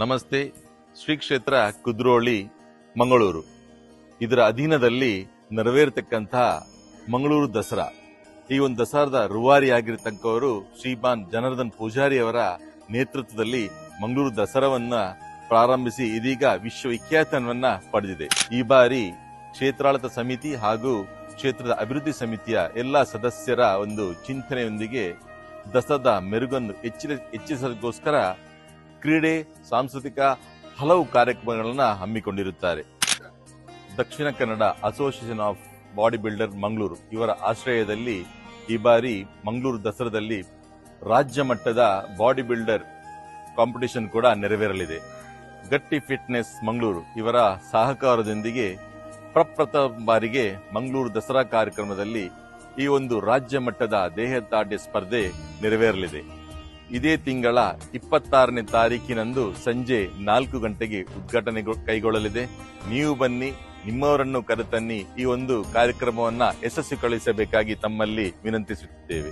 ನಮಸ್ತೆ, ಶ್ರೀ ಕ್ಷೇತ್ರ ಕುದ್ರೋಳಿ, ಮಂಗಳೂರು. ಇದರ ಅಧೀನದಲ್ಲಿ ನೆರವೇರತಕ್ಕಂತಹ ಮಂಗಳೂರು ದಸರಾ. ಈ ಒಂದು ದಸರಾದ ರೂವಾರಿಯಾಗಿರ್ತಕ್ಕವರು ಶ್ರೀಮಾನ್ ಜನಾರ್ದನ್ ಪೂಜಾರಿ ಅವರ ನೇತೃತ್ವದಲ್ಲಿ ಮಂಗಳೂರು ದಸರಾವನ್ನ ಪ್ರಾರಂಭಿಸಿ ಇದೀಗ ವಿಶ್ವವಿಖ್ಯಾತವನ್ನ ಪಡೆದಿದೆ. ಈ ಬಾರಿ ಕ್ಷೇತ್ರಾಳತ ಸಮಿತಿ ಹಾಗೂ ಕ್ಷೇತ್ರದ ಅಭಿವೃದ್ಧಿ ಸಮಿತಿಯ ಎಲ್ಲಾ ಸದಸ್ಯರ ಒಂದು ಚಿಂತನೆಯೊಂದಿಗೆ ದಸರಾದ ಮೆರುಗನ್ನು ಹೆಚ್ಚಿಸೋದಕ್ಕೋಸ್ಕರ ಕ್ರೀಡೆ, ಸಾಂಸ್ಕೃತಿಕ ಹಲವು ಕಾರ್ಯಕ್ರಮಗಳನ್ನು ಹಮ್ಮಿಕೊಂಡಿರುತ್ತಾರೆ. Dakshina Kannada association of body builder Mangaluru. ಇವರ ಆಶ್ರಯದಲ್ಲಿ ಈ ಬಾರಿ ಮಂಗಳೂರು ದಸರಾದಲ್ಲಿ ರಾಜ್ಯ ಮಟ್ಟದ ಬಾಡಿ ಬಿಲ್ಡರ್ ಕಾಂಪಿಟಿಷನ್ ಕೂಡ ನೆರವೇರಲಿದೆ. ಗಟ್ಟಿ ಫಿಟ್ನೆಸ್ ಮಂಗಳೂರು ಇವರ ಸಹಕಾರದೊಂದಿಗೆ ಪ್ರಪ್ರಥಮ ಬಾರಿಗೆ ಮಂಗಳೂರು ದಸರಾ ಕಾರ್ಯಕ್ರಮದಲ್ಲಿ ಈ ಒಂದು ರಾಜ್ಯ ಮಟ್ಟದ ದೇಹದಾಢ್ಯ ಸ್ಪರ್ಧೆ ನೆರವೇರಲಿದೆ. ಇದೇ ತಿಂಗಳ ಇಪ್ಪತ್ತಾರನೇ ತಾರೀಕಿನಂದು ಸಂಜೆ ನಾಲ್ಕು ಗಂಟೆಗೆ ಉದ್ಘಾಟನೆ ಕೈಗೊಳ್ಳಲಿದೆ. ನೀವು ಬನ್ನಿ, ನಿಮ್ಮವರನ್ನು ಕರೆತನ್ನಿ ಈ ಒಂದು ಕಾರ್ಯಕ್ರಮವನ್ನ ಕಳುಹಿಸಬೇಕಾಗಿ ತಮ್ಮಲ್ಲಿ ವಿನಂತಿಸುತ್ತೇವೆ.